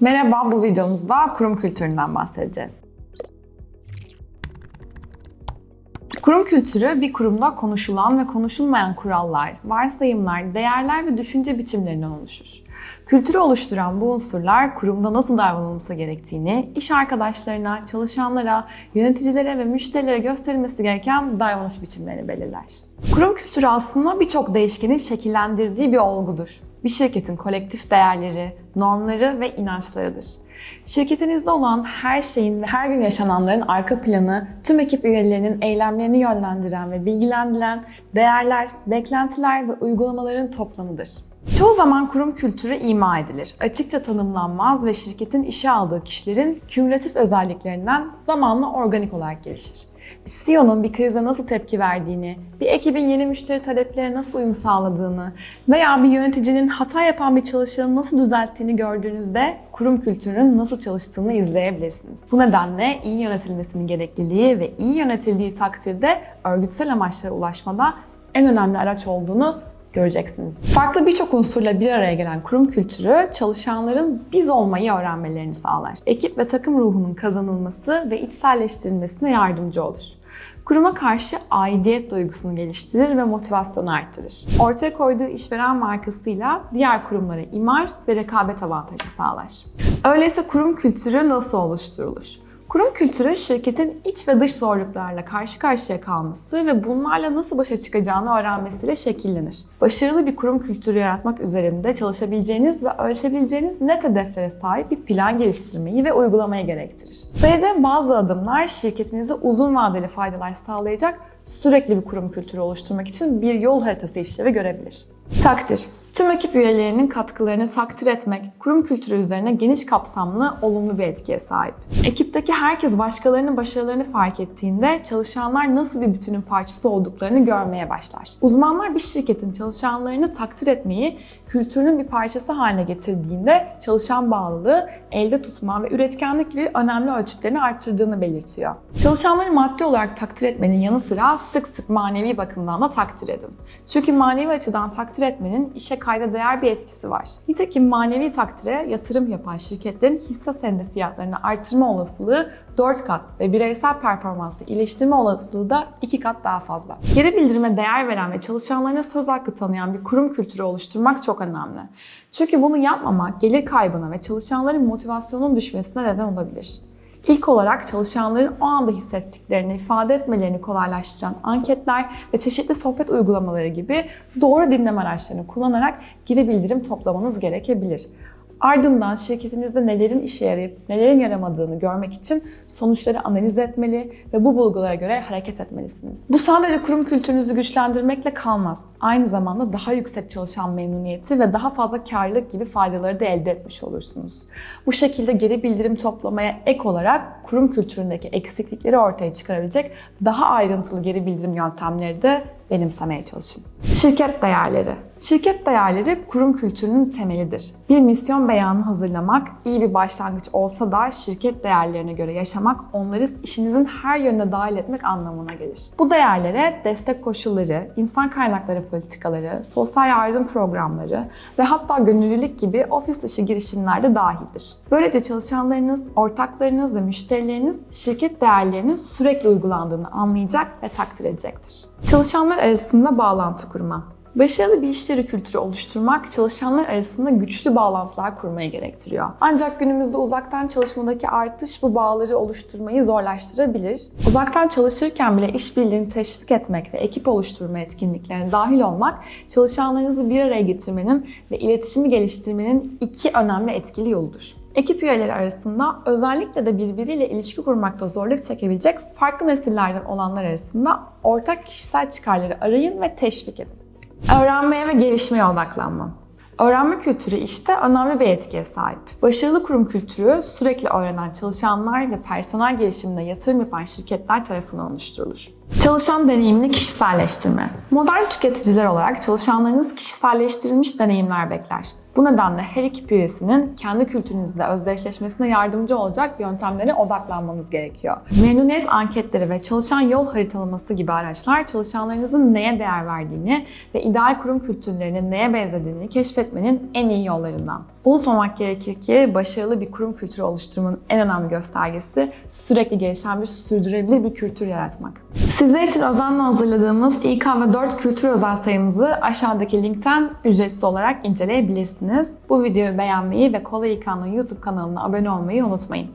Merhaba, bu videomuzda kurum kültüründen bahsedeceğiz. Kurum kültürü bir kurumda konuşulan ve konuşulmayan kurallar, varsayımlar, değerler ve düşünce biçimlerinden oluşur. Kültürü oluşturan bu unsurlar kurumda nasıl davranılması gerektiğini, iş arkadaşlarına, çalışanlara, yöneticilere ve müşterilere gösterilmesi gereken davranış biçimlerini belirler. Kurum kültürü aslında birçok değişkenin şekillendirdiği bir olgudur. Bir şirketin kolektif değerleri, normları ve inançlarıdır. Şirketinizde olan her şeyin ve her gün yaşananların arka planı, tüm ekip üyelerinin eylemlerini yönlendiren ve bilgilendiren değerler, beklentiler ve uygulamaların toplamıdır. Çoğu zaman kurum kültürü ima edilir. Açıkça tanımlanmaz ve şirketin işe aldığı kişilerin kümülatif özelliklerinden zamanla organik olarak gelişir. Bir CEO'nun bir krize nasıl tepki verdiğini, bir ekibin yeni müşteri taleplerine nasıl uyum sağladığını veya bir yöneticinin hata yapan bir çalışanı nasıl düzelttiğini gördüğünüzde kurum kültürünün nasıl çalıştığını izleyebilirsiniz. Bu nedenle iyi yönetilmesinin gerekliliği ve iyi yönetildiği takdirde örgütsel amaçlara ulaşmada en önemli araç olduğunu göreceksiniz. Farklı birçok unsurla bir araya gelen kurum kültürü çalışanların biz olmayı öğrenmelerini sağlar. Ekip ve takım ruhunun kazanılması ve içselleştirilmesine yardımcı olur. Kuruma karşı aidiyet duygusunu geliştirir ve motivasyonu arttırır. Ortaya koyduğu işveren markasıyla diğer kurumlara imaj ve rekabet avantajı sağlar. Öyleyse kurum kültürü nasıl oluşturulur? Kurum kültürü şirketin iç ve dış zorluklarla karşı karşıya kalması ve bunlarla nasıl başa çıkacağını öğrenmesiyle şekillenir. Başarılı bir kurum kültürü yaratmak üzerinde çalışabileceğiniz ve ölçebileceğiniz net hedeflere sahip bir plan geliştirmeyi ve uygulamayı gerektirir. Sayacağım bazı adımlar şirketinize uzun vadeli faydalar sağlayacak sürekli bir kurum kültürü oluşturmak için bir yol haritası işlevi görebilir. Takdir. Tüm ekip üyelerinin katkılarını takdir etmek, kurum kültürü üzerine geniş kapsamlı, olumlu bir etkiye sahip. Ekipteki herkes başkalarının başarılarını fark ettiğinde çalışanlar nasıl bir bütünün parçası olduklarını görmeye başlar. Uzmanlar bir şirketin çalışanlarını takdir etmeyi kültürünün bir parçası haline getirdiğinde çalışan bağlılığı, elde tutma ve üretkenlik gibi önemli ölçütlerini arttırdığını belirtiyor. Çalışanları maddi olarak takdir etmenin yanı sıra sık sık manevi bakımdan da takdir edin. Çünkü manevi açıdan takdir etmenin işe kayda değer bir etkisi var. Nitekim manevi takdire yatırım yapan şirketlerin hisse senedi fiyatlarını artırma olasılığı 4 kat ve bireysel performansı iyileştirme olasılığı da 2 kat daha fazla. Geri bildirime değer veren ve çalışanlarına söz hakkı tanıyan bir kurum kültürü oluşturmak çok önemli. Çünkü bunu yapmamak gelir kaybına ve çalışanların motivasyonun düşmesine neden olabilir. İlk olarak çalışanların o anda hissettiklerini ifade etmelerini kolaylaştıran anketler ve çeşitli sohbet uygulamaları gibi doğru dinleme araçlarını kullanarak geri bildirim toplamanız gerekebilir. Ardından şirketinizde nelerin işe yarayıp nelerin yaramadığını görmek için sonuçları analiz etmeli ve bu bulgulara göre hareket etmelisiniz. Bu sadece kurum kültürünüzü güçlendirmekle kalmaz. Aynı zamanda daha yüksek çalışan memnuniyeti ve daha fazla karlılık gibi faydaları da elde etmiş olursunuz. Bu şekilde geri bildirim toplamaya ek olarak kurum kültüründeki eksiklikleri ortaya çıkarabilecek daha ayrıntılı geri bildirim yöntemleri de benimsemeye çalışın. Şirket değerleri. Şirket değerleri kurum kültürünün temelidir. Bir misyon beyanı hazırlamak iyi bir başlangıç olsa da şirket değerlerine göre yaşamak onları işinizin her yönüne dahil etmek anlamına gelir. Bu değerlere destek koşulları, insan kaynakları politikaları, sosyal yardım programları ve hatta gönüllülük gibi ofis dışı girişimler de dahildir. Böylece çalışanlarınız, ortaklarınız ve müşterileriniz şirket değerlerinin sürekli uygulandığını anlayacak ve takdir edecektir. Çalışanlar arasında bağlantı kurma. Başarılı bir iş yeri kültürü oluşturmak çalışanlar arasında güçlü bağlantılar kurmayı gerektiriyor. Ancak günümüzde uzaktan çalışmadaki artış bu bağları oluşturmayı zorlaştırabilir. Uzaktan çalışırken bile işbirliğini teşvik etmek ve ekip oluşturma etkinliklerine dahil olmak çalışanlarınızı bir araya getirmenin ve iletişimi geliştirmenin iki önemli etkili yoludur. Ekip üyeleri arasında özellikle de birbiriyle ilişki kurmakta zorluk çekebilecek farklı nesillerden olanlar arasında ortak kişisel çıkarları arayın ve teşvik edin. Öğrenmeye ve gelişmeye odaklanma. Öğrenme kültürü işte önemli bir etkiye sahip. Başarılı kurum kültürü sürekli öğrenen çalışanlar ve personel gelişimine yatırım yapan şirketler tarafından oluşturulur. Çalışan deneyimini kişiselleştirme. Modern tüketiciler olarak çalışanlarınız kişiselleştirilmiş deneyimler bekler. Bu nedenle her ekip üyesinin kendi kültürünüzle özdeşleşmesine yardımcı olacak yöntemlere odaklanmanız gerekiyor. Memnuniyet anketleri ve çalışan yol haritalaması gibi araçlar çalışanlarınızın neye değer verdiğini ve ideal kurum kültürlerinin neye benzediğini keşfetmenin en iyi yollarından. Unutmamak gerekir ki başarılı bir kurum kültürü oluşturmanın en önemli göstergesi sürekli gelişen bir sürdürülebilir bir kültür yaratmak. Sizler için özenle hazırladığımız İK ve 4 kültür özel sayımızı aşağıdaki linkten ücretsiz olarak inceleyebilirsiniz. Bu videoyu beğenmeyi ve Kolay İK'nın YouTube kanalına abone olmayı unutmayın.